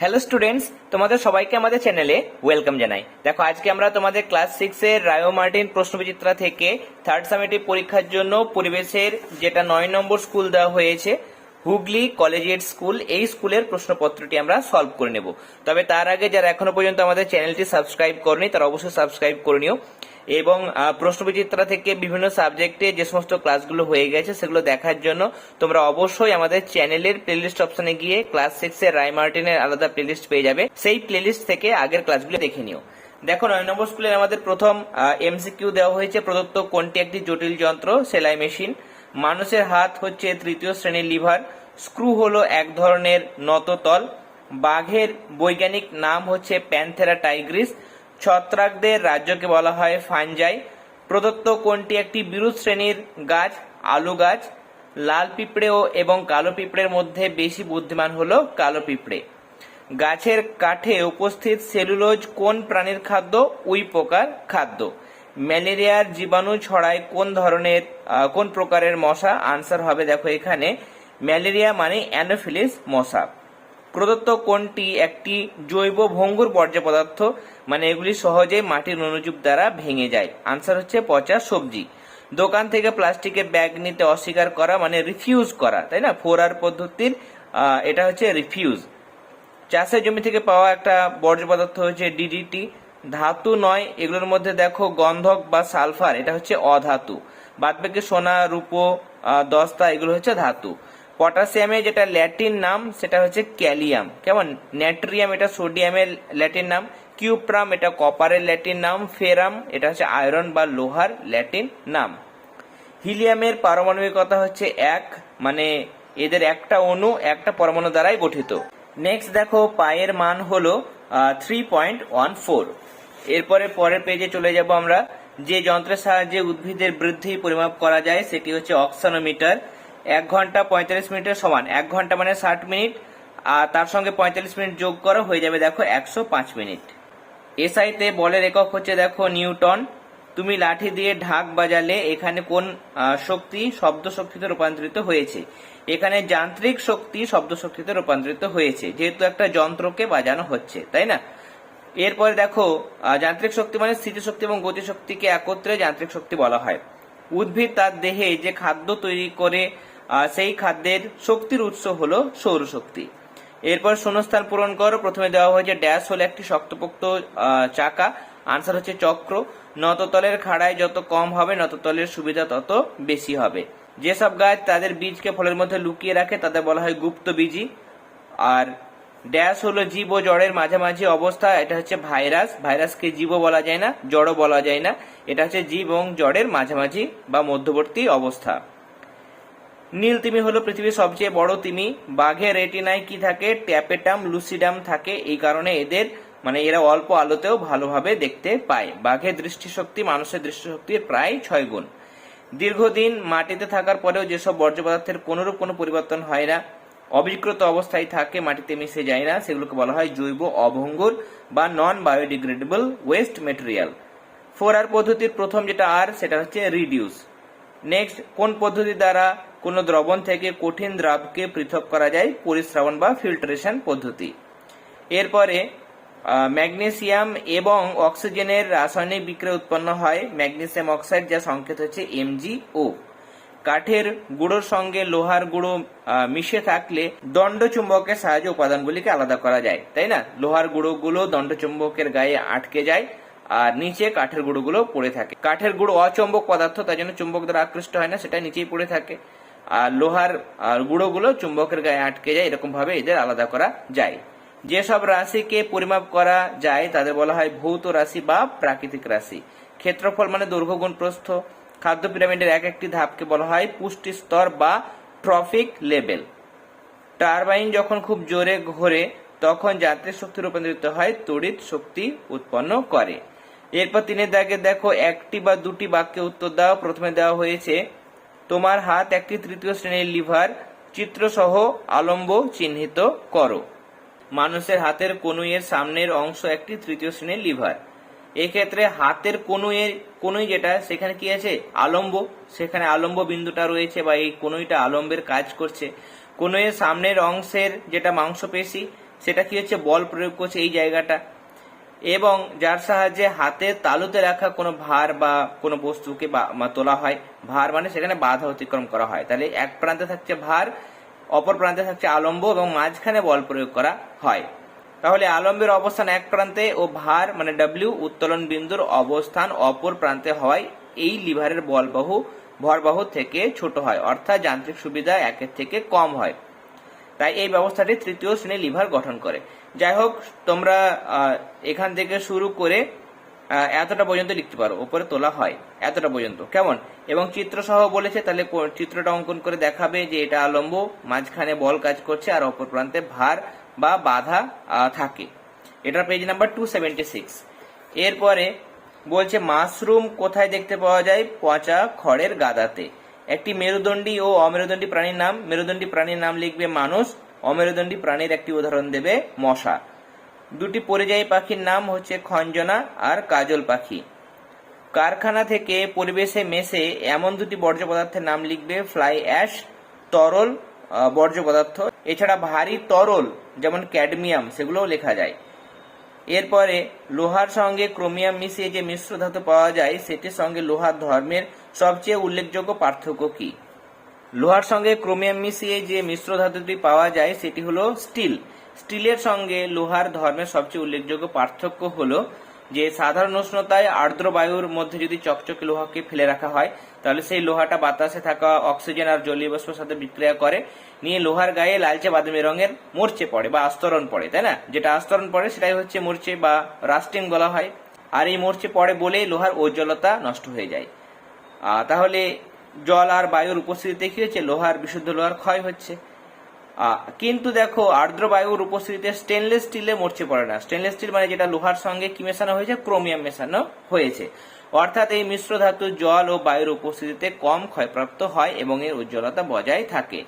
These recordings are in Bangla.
হ্যালো স্টুডেন্টস, তোমাদের সবাইকে আমাদের চ্যানেলে ওয়েলকাম জানাই। দেখো, আজকে আমরা তোমাদের ক্লাস সিক্স এর রায়ো মার্টিন প্রশ্নবিচিত্রা থেকে থার্ড সামেটিভ পরীক্ষার জন্য পরিবেশের যেটা নয় নম্বর স্কুল দেওয়া হয়েছে, হুগলি কলেজিয়েট স্কুল এই স্কুলের প্রশ্নপত্রটি আমরা সলভ করে নেব। তবে তার আগে যারা এখনও পর্যন্ত আমাদের চ্যানেলটি সাবস্ক্রাইব করনি, তারা অবশ্যই সাবস্ক্রাইব করে নিও। এবং আহ, প্রশ্নবিচিত্রা থেকে বিভিন্ন সাবজেক্টে যে সমস্ত ক্লাসগুলো হয়ে গেছে সেগুলো দেখার জন্য তোমরা অবশ্যই আমাদের চ্যানেলের প্লেলিস্ট অপশনে গিয়ে ক্লাস সিক্স এর রায় মার্টিনের আলাদা প্লেলিস্ট পেয়ে যাবে। সেই প্লেলিস্ট থেকে আগের ক্লাসগুলো দেখে নিও। দেখো নয় নম্বর স্কুলের আমাদের প্রথম এমসিকিউ দেওয়া হয়েছে। প্রদত্ত কোনটি একটি জটিল যন্ত্র? সেলাই মেশিন। মানুষের হাত হচ্ছে তৃতীয় শ্রেণির লিভার। স্ক্রু হলো এক ধরনের নততল বাঘের বৈজ্ঞানিক নাম হচ্ছে প্যান্থেরা টাইগ্রিস। ছত্রাকদের রাজ্যকে বলা হয় ফাঞ্জাই প্রদত্ত কোনটি একটি বিরুৎ শ্রেণির গাছ? আলু গাছ, লাল পিঁপড়ে ও এবং কালো পিঁপড়ের মধ্যে বেশি বুদ্ধিমান হলো কালো পিঁপড়ে। গাছের কাঠে উপস্থিত সেলুলোজ কোন প্রাণীর খাদ্য? উই পোকার খাদ্য। ম্যালেরিয়ার জীবাণু ছড়ায় কোন ধরনের কোন প্রকারের মশা? আনসার হবে দেখো এখানে। ম্যালেরিয়া মানে অ্যানোফিলিস মশা। প্রদত্ত কোনটি? একটি জৈব ভঙ্গুর বর্জ্য পদার্থ মানে এগুলি সহজেই মাটির অনুজীব দ্বারা ভেঙে যায়। আনসার হচ্ছে পচা সবজি। দোকান থেকে প্লাস্টিকের ব্যাগ নিতে অস্বীকার করা মানে রিফিউজ করা, তাই না? ফোর আর পদ্ধতির এটা হচ্ছে রিফিউজ চাষের জমি থেকে পাওয়া একটা বর্জ্য পদার্থ হচ্ছে ডিডিটি ধাতু নয়, এগুলোর মধ্যে দেখো গন্ধক বা সালফার, এটা হচ্ছে অধাতু। বাদবাকি সোনা, রূপো দস্তা, এগুলো হচ্ছে ধাতু। পটাশিয়ামের যেটা ল্যাটিন নাম, সেটা হচ্ছে ক্যালিয়াম। কেমন? ন্যাট্রিয়াম এটা সোডিয়ামের ল্যাটিন নাম, কিউপ্রাম এটা কপারের ল্যাটিন নাম, ফেরাম এটা হচ্ছে আয়রন বা লোহার ল্যাটিন নাম। হিলিয়ামের পারমাণবিকতা হচ্ছে এক মানে এদের একটা অণু, একটা পরমাণু দ্বারাই গঠিত। নেক্সট দেখো, পায়ের মান হলো থ্রি পয়েন্ট ওয়ান ফোর এরপরে পরের পেজে চলে যাব আমরা। যে যন্ত্রের সাহায্যে উদ্ভিদের বৃদ্ধি পরিমাপ করা যায়, সেটি হচ্ছে অক্সানোমিটার এক ঘণ্টা পঁয়তাল্লিশ মিনিটের সমান। এক ঘণ্টা মানে ষাট মিনিট, আর তার সঙ্গে পঁয়তাল্লিশ মিনিট যোগ করো, হয়ে যাবে দেখো একশো পাঁচ মিনিট। এসআইতে বলের একক হচ্ছে দেখো নিউটন। তুমি লাঠি দিয়ে ঢাক বাজালে এখানে কোন শক্তি শব্দ শক্তিতে রূপান্তরিত হয়েছে? এখানে যান্ত্রিক শক্তি শব্দ শক্তিতে রূপান্তরিত হয়েছে, যেহেতু একটা যন্ত্রকে বাজানো হচ্ছে, তাই না? এরপরে দেখো যান্ত্রিক শক্তি মানে স্থিতিশক্তি এবং গতিশক্তিকে একত্রে যান্ত্রিক শক্তি বলা হয়। উদ্ভিদ তার দেহে যে খাদ্য তৈরি করে সেই খাদ্যের শক্তির উৎস হলো সৌরশক্তি। এরপর শূন্যস্থান পূরণ করো। প্রথমে দেওয়া হয়েছে ড্যাশ হলো একটি শক্তপোক্ত চাকা। আনসার হচ্ছে চক্র। নততলের খাড়ায় যত কম হবে, নততলের সুবিধা তত বেশি হবে। যেসব গাছ তাদের বীজকে ফলের মধ্যে লুকিয়ে রাখে, তাদের বলা হয় গুপ্ত বীজি আর ড্যাশ হলো জীব ও জড়ের মাঝামাঝি অবস্থা, এটা হচ্ছে ভাইরাস ভাইরাসকে জীব বলা যায় না, জড়ও বলা যায় না, এটা হচ্ছে জীব এবং জড়ের মাঝামাঝি বা মধ্যবর্তী অবস্থা। নীল তিমি হলো পৃথিবীর সবচেয়ে বড় তিমি, বাঘের রেটিনায় কি থাকে? ট্যাপেটাম লুসিডাম থাকে, এই কারণে এদের মানে এরা অল্প আলোতেও ভালোভাবে দেখতে পায়। বাঘের দৃষ্টিশক্তি মানুষের দৃষ্টিশক্তির প্রায় ছয় গুণ। দীর্ঘদিন মাটিতে থাকার পরেও যেসব বর্জ্য পদার্থের কোনোরূপ কোনো পরিবর্তন হয় না অবিকৃত অবস্থায় থাকে, মাটিতে মিশে যায় না। সেগুলোকে বলা হয় জৈব অভঙ্গুর বা non biodegradable waste material four আর পদ্ধতির প্রথম যেটা আর, সেটা হচ্ছে রিডিউস নেক্সট কোন পদ্ধতি দ্বারা কোন দ্রবণ থেকে কঠিন দ্রাবকে পৃথক করা যায়? পরিশ্রাবণ বা ফিল্টারেশন পদ্ধতি। এরপরে ম্যাগনেসিয়াম এবং অক্সিজেনের রাসায়নিক বিক্রিয়া উৎপন্ন হয়। ম্যাগনেসিয়াম অক্সাইড যা সংকেত হচ্ছে এমজিও কাঠের গুঁড়োর সঙ্গে লোহার গুঁড়ো মিশে থাকলে দণ্ড চুম্বকের সাহায্যে উপাদানগুলিকে আলাদা করা যায়, তাই না? লোহার গুঁড়োগুলো দণ্ড চুম্বকের গায়ে আটকে যায় আর নিচে কাঠের গুঁড়োগুলো পড়ে থাকে। কাঠের গুঁড়ো অচম্বক পদার্থ, তাই জন্য চুম্বক দ্বারা আকৃষ্ট হয় না সেটা নিচেই পড়ে থাকে। আর লোহার গুঁড়োগুলো চুম্বকের গায়ে আটকে যায় এরকম ভাবে এদের আলাদা করা যায়। যেসব রাশিকে পরিমাপ করা যায়, তাদের বলা হয় ভৌত রাশি বা প্রাকৃতিক রাশি। ক্ষেত্রফল মানে দৈর্ঘ্য গুণ প্রস্থ। খাদ্য পিরামিডের এক একটি ধাপকে বলা হয় পুষ্টি স্তর বা ট্রফিক লেভেল টারবাইন যখন খুব জোরে ঘোরে, তখন যান্ত্রিক শক্তি রূপান্তরিত হয়, তড়িৎ শক্তি উৎপন্ন করে। এরপর তিনের দাগে দেখো, একটি বা দুটি বাক্যে উত্তর দাও। প্রথমে দেওয়া হয়েছে, তোমার হাত একটি তৃতীয় শ্রেণির লিভার, চিত্রসহ আলম্ব চিহ্নিত করো। মানুষের হাতের কনুইয়ের সামনের অংশ একটি তৃতীয় শ্রেণির লিভার। এক্ষেত্রে হাতের কনুইয়ের কনুই যেটা, সেখানে কি আছে? আলম্ব। সেখানে আলম্ব বিন্দুটা রয়েছে বা এই কনুইটা আলম্বের কাজ করছে। কনুইয়ের সামনের অংশের যেটা মাংসপেশি, সেটা কি হচ্ছে? বল প্রয়োগ করছে এই জায়গাটা। এবং যার সাহায্যে হাতের তালুতে রাখা কোনো ভার বা কোনো বস্তুকে তোলা হয়। ভার মানে সেখানে বাধা অতিক্রম করা হয়। তাহলে এক প্রান্তে থাকছে ভার, অপর প্রান্তে থাকছে আলম্ব এবং মাঝখানে বল প্রয়োগ করা হয়। তাহলে আলম্বের অবস্থান এক প্রান্তে ও ভার মানে ডাব্লিউ উত্তোলন বিন্দুর অবস্থান অপর প্রান্তে হওয়ায় এই লিভারের বলবাহু, ভরবাহু থেকে ছোট হয়, অর্থাৎ যান্ত্রিক সুবিধা একের থেকে কম হয়। তাই এই ব্যবস্থাটি তৃতীয় শ্রেণির লিভার গঠন করে। যাই হোক, তোমরা এখান থেকে শুরু করে এতটা পর্যন্ত লিখতে পারো, উপরে তোলা হয়, এতটা পর্যন্ত। কেমন? এবং চিত্র সহ বলেছে, তাহলে চিত্রটা অঙ্কন করে দেখাবে যে এটা আলম্ব, মাঝখানে বল কাজ করছে আর অপর প্রান্তে ভার বা বাধা থাকে। এটার page number two seventy six এরপরে বলছে, মাশরুম কোথায় দেখতে পাওয়া যায়? পচা খড়ের গাদাতে। একটি মেরুদণ্ডী ও অমেরুদণ্ডী প্রাণীর নাম, মেরুদণ্ডী প্রাণীর নাম লিখবে মানুষ, অমেরুদণ্ডী প্রাণীর একটি উদাহরণ দেবে মশা। দুটি পরিযায়ী পাখির নাম হচ্ছে খঞ্জনা আর কাজল পাখি। কারখানা থেকে পরিবেশে মেশে এমন দুটি বর্জ্য পদার্থের নাম লিখবে ফ্লাই অ্যাশ, তরল বর্জ্য পদার্থ। এছাড়া ভারী তরল, যেমন ক্যাডমিয়াম, সেগুলোও লেখা যায়। এরপরে লোহার সঙ্গে ক্রোমিয়াম মিশিয়ে যে মিশ্র ধাতু পাওয়া যায়, সেটির সঙ্গে লোহার ধর্মের সবচেয়ে উল্লেখযোগ্য পার্থক্য কি? লোহার সঙ্গে ক্রোমিয়াম মিশিয়ে যে মিশ্র ধাতুটি পাওয়া যায়, সেটি হলো স্টিল। স্টিলের সঙ্গে লোহার ধর্মের সবচেয়ে উল্লেখযোগ্য পার্থক্য হলো যে সাধারণ উষ্ণতায় আর্দ্র বায়ুর মধ্যে যদি চকচকে লোহাকে ফেলে রাখা হয়, তাহলে সেই লোহাটা বাতাসে থাকা অক্সিজেন আর জলীয় সাথে বিক্রিয়া করে, নিয়ে লোহার গায়ে লালচে বাদামি রঙের মরচে পড়ে বা আস্তরণ পড়ে, তাই না? যেটা আস্তরণ পড়ে সেটাই হচ্ছে মরচে বা রাস্টিং বলা হয়। আর এই মরচে পড়ে বলেই লোহার উজ্জ্বলতা নষ্ট হয়ে যায়। তাহলে জল আর বায়ুর উপস্থিতিতে কি হচ্ছে? লোহার বিশুদ্ধ লোহার ক্ষয় হচ্ছে। কিন্তু দেখো, আর্দ্র বায়ুর উপস্থিতিতে স্টেনলেস স্টিলে মরছে পড়ে না। স্টেনলেস স্টিল মানে যেটা লোহার সঙ্গে কি মেশানো হয়েছে? ক্রোমিয়াম মেশানো হয়েছে। অর্থাৎ এই মিশ্র ধাতু জল ও বায়ুর উপস্থিতিতে কম ক্ষয়প্রাপ্ত হয় এবং এর উজ্জ্বলতা বজায় থাকে।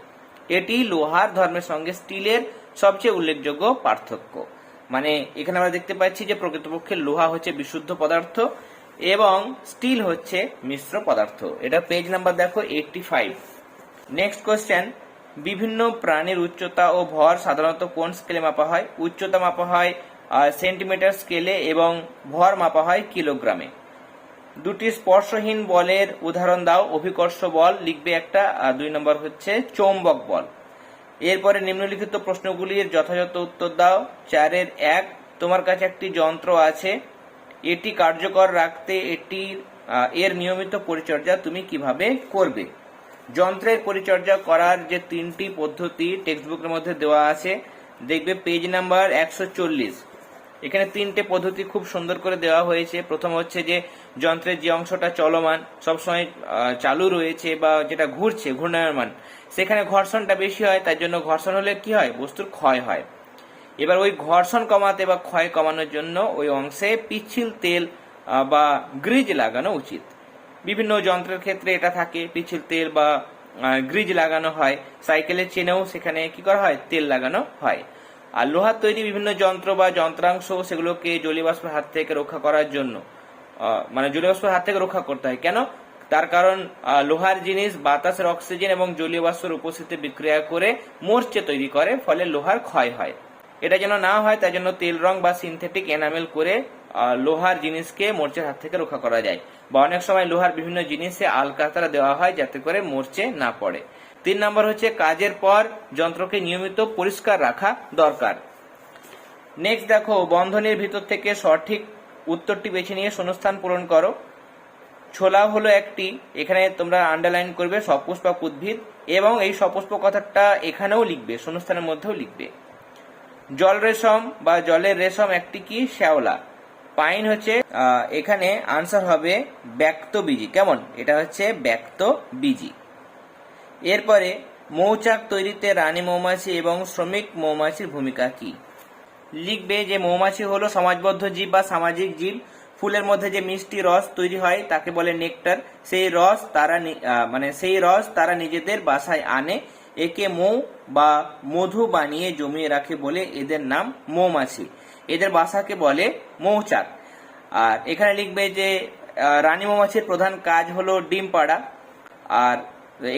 এটি লোহার ধর্মের সঙ্গে স্টিলের সবচেয়ে উল্লেখযোগ্য পার্থক্য। মানে এখানে আমরা দেখতে পাচ্ছি যে প্রকৃতপক্ষে লোহা হচ্ছে বিশুদ্ধ পদার্থ এবং স্টিল হচ্ছে মিশ্র পদার্থ। এটা পেজ নাম্বার দেখো এইটটি ফাইভ নেক্সট কোয়েশ্চেন বিভিন্ন প্রাণীর উচ্চতা ও ভর সাধারণত কোন স্কেলে মাপা হয়? উচ্চতা মাপা হয় সেন্টিমিটার স্কেলে এবং ভর মাপা হয় কিলোগ্রামে দুটি স্পর্শহীন বলের উদাহরণ দাও। অভিকর্ষ বল লিখবে একটা, আর দুই নম্বর হচ্ছে চৌম্বক বল। এরপরে নিম্নলিখিত প্রশ্নগুলির যথাযথ উত্তর দাও। চারের এক, তোমার কাছে একটি যন্ত্র আছে। এটি কার্যকর রাখতে এটি এর নিয়মিত পরিচর্যা তুমি কীভাবে করবে? যন্ত্রের পরিচর্যা করার যে তিনটি পদ্ধতি টেক্সট বুকের মধ্যে দেওয়া আছে, দেখবে পেজ নাম্বার একশো চল্লিশ। এখানে তিনটে পদ্ধতি খুব সুন্দর করে দেওয়া হয়েছে। প্রথম হচ্ছে যে, যন্ত্রের যে অংশটা চলমান, সবসময় চালু রয়েছে বা যেটা ঘুরছে ঘূর্ণায়মান সেখানে ঘর্ষণটা বেশি হয়, তার জন্য ঘর্ষণ হলে কি হয়? বস্তুর ক্ষয় হয়। এবার ওই ঘর্ষণ কমাতে বা ক্ষয় কমানোর জন্য ওই অংশে পিচ্ছিল তেল বা গ্রিজ লাগানো উচিত। বিভিন্ন যন্ত্রের ক্ষেত্রে এটা থাকে, পিচ্ছিল তেল বা গ্রিজ লাগানো হয়। সাইকেলের চেনেও সেখানে কি করা হয়? তেল লাগানো হয়। আর লোহার তৈরি বিভিন্ন যন্ত্র বা যন্ত্রাংশ সেগুলোকে জলীয়বাষ্পের হাত থেকে রক্ষা করার জন্য মানে জলীয়বাষ্পের হাত থেকে রক্ষা করতে হয়। কেন? তার কারণ লোহার জিনিস, বাতাসের অক্সিজেন এবং জলীয় বাষ্পের উপস্থিতিতে বিক্রিয়া করে মোর্চে তৈরি করে, ফলে লোহার ক্ষয় হয়। এটা যেন না হয় তার জন্য তেল রং বা সিনথেটিক এনামেল করে লোহার জিনিসকে মোর্চের হাত থেকে রক্ষা করা যায় বা অনেক সময় লোহার বিভিন্ন জিনিসে আলকাতরা দেওয়া হয় যাতে করে মোর্চে না পড়ে। তিন নম্বর হচ্ছে কাজের পর যন্ত্রকে নিয়মিত পরিষ্কার রাখা দরকার। নেক্সট দেখো, বন্ধনীর ভিতর থেকে সঠিক উত্তরটি বেছে নিয়ে শূন্যস্থান পূরণ করো। ছোলা হলো একটি, এখানে তোমরা আন্ডারলাইন করবে সপুষ্পক উদ্ভিদ এবং এই সপুষ্পক কথাটা এখানেও লিখবে, শূন্যস্থানের মধ্যেও লিখবে। জল রেশম বা জলের রেশম একটি কি? শ্যাওলা। পাইন হচ্ছে এখানে আনসার হবে ব্যক্ত বীজি। কেমন? এটা হচ্ছে ব্যক্ত বীজি। এরপরে মৌচাক তৈরিতে রানী মৌমাছি এবং শ্রমিক মৌমাছির ভূমিকা কি? লিখবে যে মৌমাছি হলো সমাজবদ্ধ জীব বা সামাজিক জীব। ফুলের মধ্যে যে মিষ্টি রস তৈরি হয়, তাকে বলে নেকটার। সেই রস তারা মানে সেই রস তারা নিজেদের বাসায় আনে। একে মৌ বা মধু বানিয়ে জমিয়ে রাখে বলে এদের নাম মৌমাছি। এদের বাসাকে বলে মৌচাক। আর এখানে লিখবে যে রানী মৌমাছির প্রধান কাজ হলো ডিম পাড়া। আর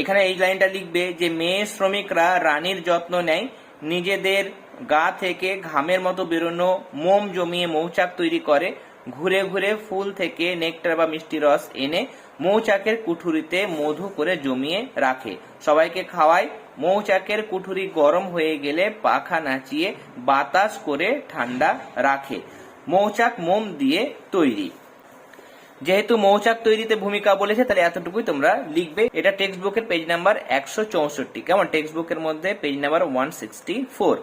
এখানে এই লাইনটা লিখবে যে, মেয়ে শ্রমিকরা রানীর যত্ন নেয়, নিজেদের গা থেকে ঘামের মতো বেরোনো মোম জমিয়ে মৌচাক তৈরি করে, ঘুরে ঘুরে ফুল থেকে নেকটার বা মিষ্টি রস এনে মৌচাকের কুঠুরিতে মধু করে জমিয়ে রাখে। সবাইকে খাওয়ায় মৌচাকের কুঠুরি গরম হয়ে গেলে পাখা নাচিয়ে বাতাস করে ঠান্ডা রাখে। মৌচাক মোম দিয়ে তৈরি। যেহেতু মৌচাক তৈরিতে ভূমিকা বলেছে, তাহলে এতটুকুই তোমরা লিখবে। এটা টেক্সট বুকের পেজ নাম্বার একশো চৌষট্টি। কেমন? টেক্সট বুকের মধ্যে page number one sixty four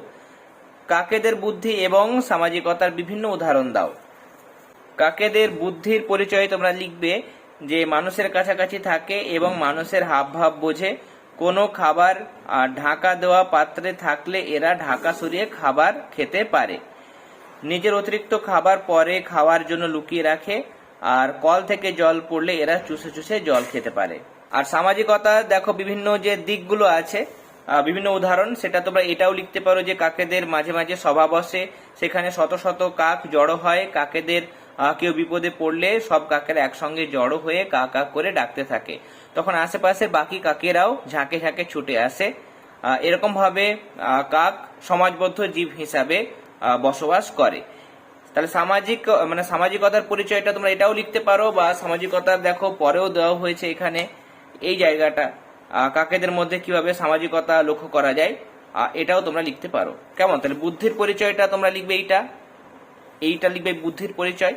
কাকেদের বুদ্ধি এবং সামাজিকতার বিভিন্ন উদাহরণ দাও। কাকেদের বুদ্ধির পরিচয় তোমরা লিখবে যে মানুষের কাছাকাছি থাকে এবং মানুষের হাবভাব বোঝে। কোনো খাবার ঢাকা দেওয়া পাত্রে থাকলে এরা ঢাকা সরিয়ে খাবার খেতে পারে। নিজের অতিরিক্ত খাবার পরে খাওয়ার জন্য লুকিয়ে রাখে, আর কল থেকে জল পড়লে এরা চুষে চুষে জল খেতে পারে। আর সামাজিকতা, দেখো বিভিন্ন যে দিকগুলো আছে বিভিন্ন উদাহরণ, সেটা তোমরা এটাও লিখতে পারো যে কাকেদের মাঝে মাঝে সভা বসে, সেখানে শত শত কাক জড়ো হয়, কাকেদের কেউ বিপদে পড়লে সব কাকেরা একসঙ্গে জড়ো হয়ে কা কা করে ডাকতে থাকে। তখন আশেপাশে বাকি কাকেরাও ঝাঁকে ঝাঁকে ছুটে আসে। আহ, এরকম ভাবে কাক সমাজবদ্ধ জীব হিসাবে বসবাস করে। তাহলে সামাজিক মানে সামাজিকতার পরিচয়টা তোমরা এটাও লিখতে পারো বা সামাজিকতার দেখো পরেও দেওয়া হয়েছে এখানে। এই জায়গাটা কাকেদের মধ্যে কীভাবে সামাজিকতা লক্ষ্য করা যায় এটাও তোমরা লিখতে পারো। কেমন? তাহলে বুদ্ধির পরিচয়টা তোমরা লিখবে এইটা? এইটা লিখবে বুদ্ধির পরিচয়।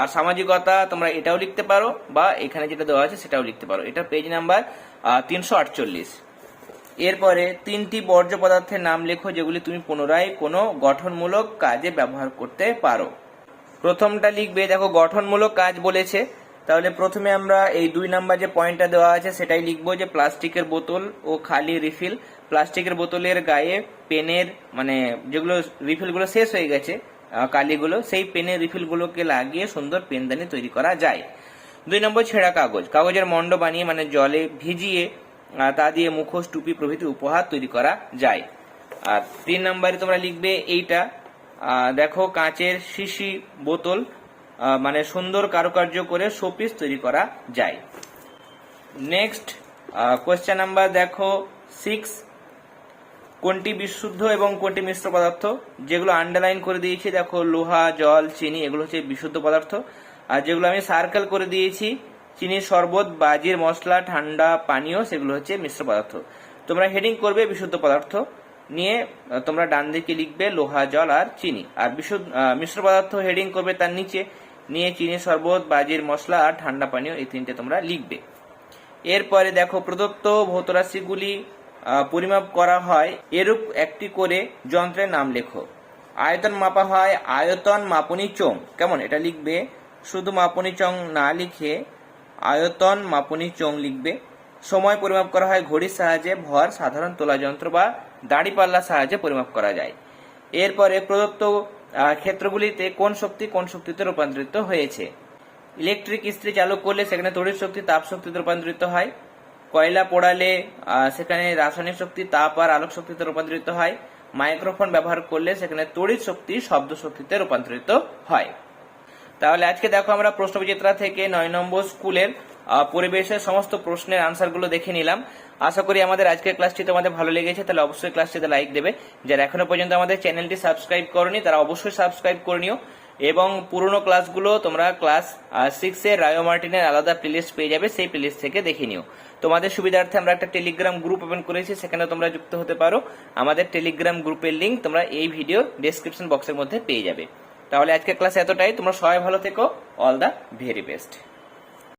আর সামাজিকতা তোমরা এটাও লিখতে পারো, বা এখানে যেটা দেওয়া আছে সেটাও লিখতে পারো। এটা পেজ নাম্বার তিনশো আটচল্লিশ। এরপরে তিনটি বর্জ্য পদার্থের নাম লেখো যেগুলি তুমি পুনরায় কোনো গঠনমূলক কাজে ব্যবহার করতে পারো। প্রথমটা লিখবে, দেখো, গঠনমূলক কাজ বলেছে। তাহলে প্রথমে আমরা এই দুই নাম্বার যে পয়েন্টটা দেওয়া আছে সেটাই লিখব যে প্লাস্টিকের বোতল ও খালি রিফিল প্লাস্টিকের বোতলের গায়ে পেনের মানে যেগুলো রিফিলগুলো শেষ হয়ে গেছে কালিগুলো, সেই পেনের রিফিলগুলোকে লাগিয়ে সুন্দর পেনদানি তৈরি করা যায়। দুই নম্বর ছেঁড়া কাগজ। কাগজের মণ্ড বানিয়ে মানে জলে ভিজিয়ে তা দিয়ে মুখোশ, টুপি প্রভৃতি উপহার তৈরি করা যায়। আর তিন নম্বরে তোমরা লিখবে এইটা দেখো কাঁচের শিশি বোতল মানে সুন্দর কারুকার্য করে শোপিস তৈরি করা যায়। নেক্সট কোয়েশ্চেন নাম্বার দেখো সিক্স কোনটি বিশুদ্ধ এবং কোনটি মিশ্র পদার্থ? যেগুলো আন্ডারলাইন করে দিয়েছি, দেখো, লোহা, জল, চিনি, এগুলো হচ্ছে বিশুদ্ধ পদার্থ। আর যেগুলো আমি সার্কেল করে দিয়েছি, চিনির শরবত, বাজির মশলা, ঠান্ডা, পানীয়, সেগুলো হচ্ছে মিশ্র পদার্থ। তোমরা হেডিং করবে বিশুদ্ধ পদার্থ। নিয়ে তোমরা ডান দিকে লিখবে লোহা, জল আর চিনি। আর বিশুদ্ধ মিশ্র পদার্থ হেডিং করবে তার নিচে। নিয়ে চিনির শরবত, বাজির মশলা আর ঠান্ডা, পানীয়, এই তিনটে তোমরা লিখবে। এরপরে দেখো প্রদত্ত ভৌতরাশিগুলি পরিমাপ করা হয়, এরূপ একটি করে যন্ত্রের নাম লেখো। আয়তন মাপা হয় আয়তন মাপনী চোং কেমন? এটা লিখবে? শুধু মাপনী চং না লিখে আয়তন মাপনী চোং লিখবে। সময় পরিমাপ করা হয় ঘড়ির সাহায্যে, ভর, সাধারণ তোলা যন্ত্র বা দাড়িপাল্লার সাহায্যে পরিমাপ করা যায়। এরপরে প্রদত্ত ক্ষেত্রগুলিতে কোন শক্তি কোন শক্তিতে রূপান্তরিত হয়েছে? ইলেকট্রিক ইস্ত্রি চালু করলে সেখানে তড়িৎ শক্তি, তাপ শক্তিতে রূপান্তরিত হয়। কয়লা পোড়ালে সেখানে রাসায়নিক শক্তি, তাপ আর আলোক শক্তিতে রূপান্তরিত হয়। মাইক্রোফোন ব্যবহার করলে সেখানে তড়িৎ শক্তি, শব্দ শক্তিতে রূপান্তরিত হয়। তাহলে আজকে দেখো আমরা প্রশ্নবিচিত্রা থেকে নয় নম্বর স্কুলের পরিবেশের সমস্ত প্রশ্নের আনসারগুলো দেখে নিলাম। আশা করি আমাদের আজকের ক্লাসটি তোমাদের ভালো লেগেছে, তাহলে অবশ্যই ক্লাসটিতে লাইক দেবে। যারা এখনও পর্যন্ত আমাদের চ্যানেলটি সাবস্ক্রাইব করনি, তারা অবশ্যই সাবস্ক্রাইব করে নিও। এবং পুরনো ক্লাসগুলো তোমরা ক্লাস সিক্স এর রায়ো মার্টিনের আলাদা প্লেলিস্ট পেয়ে যাবে, সেই প্লেলিস্ট থেকে দেখে নিও। তোমাদের সুবিধার্থে আমরা একটা টেলিগ্রাম গ্রুপ ওপেন করেছি সেখানে তোমরা যুক্ত হতে পারো। আমাদের টেলিগ্রাম গ্রুপের লিঙ্ক তোমরা এই ভিডিও ডেসক্রিপশন বক্সের মধ্যে পেয়ে যাবে। তাহলে আজকের ক্লাস এতটাই। তোমরা সবাই ভালো থেকো। All the very best